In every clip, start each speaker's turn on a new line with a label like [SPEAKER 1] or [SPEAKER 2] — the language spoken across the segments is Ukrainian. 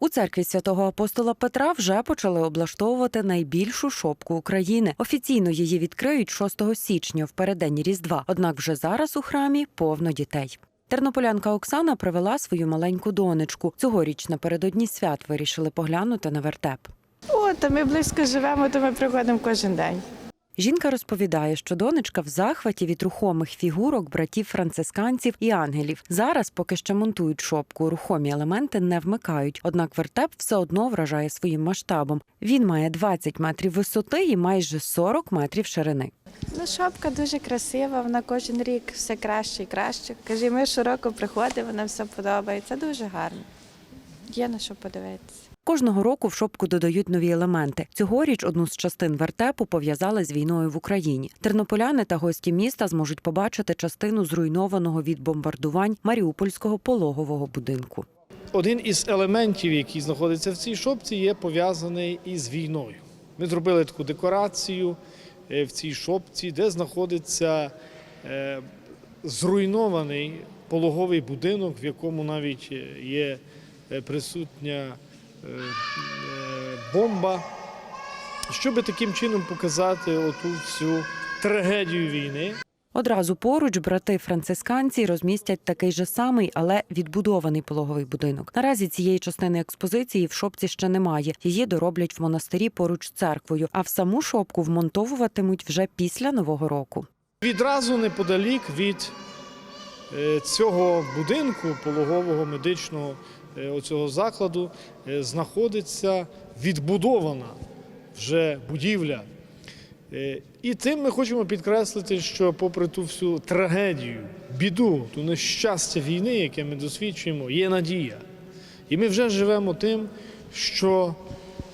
[SPEAKER 1] У церкві святого апостола Петра вже почали облаштовувати найбільшу шопку України. Офіційно її відкриють 6 січня в переддень Різдва. Однак вже зараз у храмі повно дітей. Тернополянка Оксана привела свою маленьку донечку. Цьогоріч напередодні свят вирішили поглянути на вертеп.
[SPEAKER 2] О, то ми близько живемо, то ми приходимо кожен день.
[SPEAKER 1] Жінка розповідає, що донечка в захваті від рухомих фігурок братів францисканців і ангелів. Зараз, поки ще монтують шопку, рухомі елементи не вмикають. Однак вертеп все одно вражає своїм масштабом. Він має 20 метрів висоти і майже 40 метрів ширини.
[SPEAKER 2] Ну, шапка дуже красива, вона кожен рік все краще і краще. Каже, ми щороку приходимо, нам все подобається. Дуже гарно. Є на що подивитися.
[SPEAKER 1] Кожного року в шопку додають нові елементи. Цьогоріч одну з частин вертепу пов'язали з війною в Україні. Тернополяни та гості міста зможуть побачити частину зруйнованого від бомбардувань Маріупольського пологового будинку.
[SPEAKER 3] Один із елементів, який знаходиться в цій шопці, є пов'язаний із війною. Ми зробили таку декорацію е, в цій шопці, де знаходиться е, зруйнований пологовий будинок, в якому навіть е, є присутня е, е, бомба, щоб таким чином показати оту всю трагедію війни.
[SPEAKER 1] Одразу поруч брати францисканці розмістять такий же самий, але відбудований пологовий будинок. Наразі цієї частини експозиції в шопці ще немає. Її дороблять в монастирі поруч з церквою, а в саму шопку вмонтовуватимуть вже після нового року.
[SPEAKER 3] Відразу неподалік від е, цього будинку пологового медичного е, оцього закладу е, знаходиться відбудована вже будівля. Е, І тим ми хочемо підкреслити, що попри ту всю трагедію, біду, ту нещастя війни, яке ми досвідчуємо, є надія. І ми вже живемо тим, що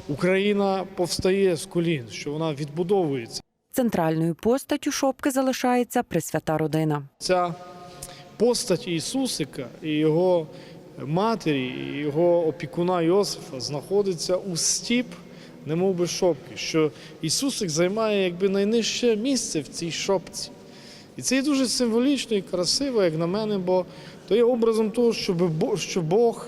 [SPEAKER 3] Україна повстає з колін, що вона відбудовується.
[SPEAKER 1] Центральною постаттю шопки залишається Пресвята родина.
[SPEAKER 3] Ця постать Ісусика і його матері, і його опікуна Йосифа знаходиться у стіп, немов би шопки, що Ісусик займає якби найнижче місце в цій шопці. І це є дуже символічно і красиво, як на мене, бо то є образом того, що Бог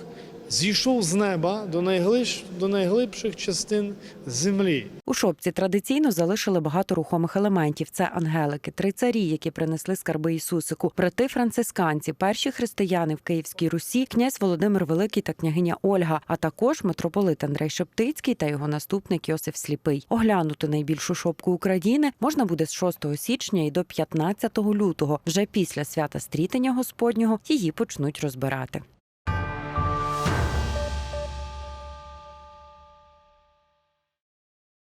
[SPEAKER 3] зійшов з неба до, найглибш, до найглибших частин землі.
[SPEAKER 1] У шопці традиційно залишили багато рухомих елементів. Це ангелики, три царі, які принесли скарби Ісусику, брати францисканці, перші християни в Київській Русі, князь Володимир Великий та княгиня Ольга, а також митрополит Андрей Шептицький та його наступник Йосиф Сліпий. Оглянути найбільшу шопку України можна буде з 6 січня і до 15 лютого. Вже після свята стрітення Господнього її почнуть розбирати.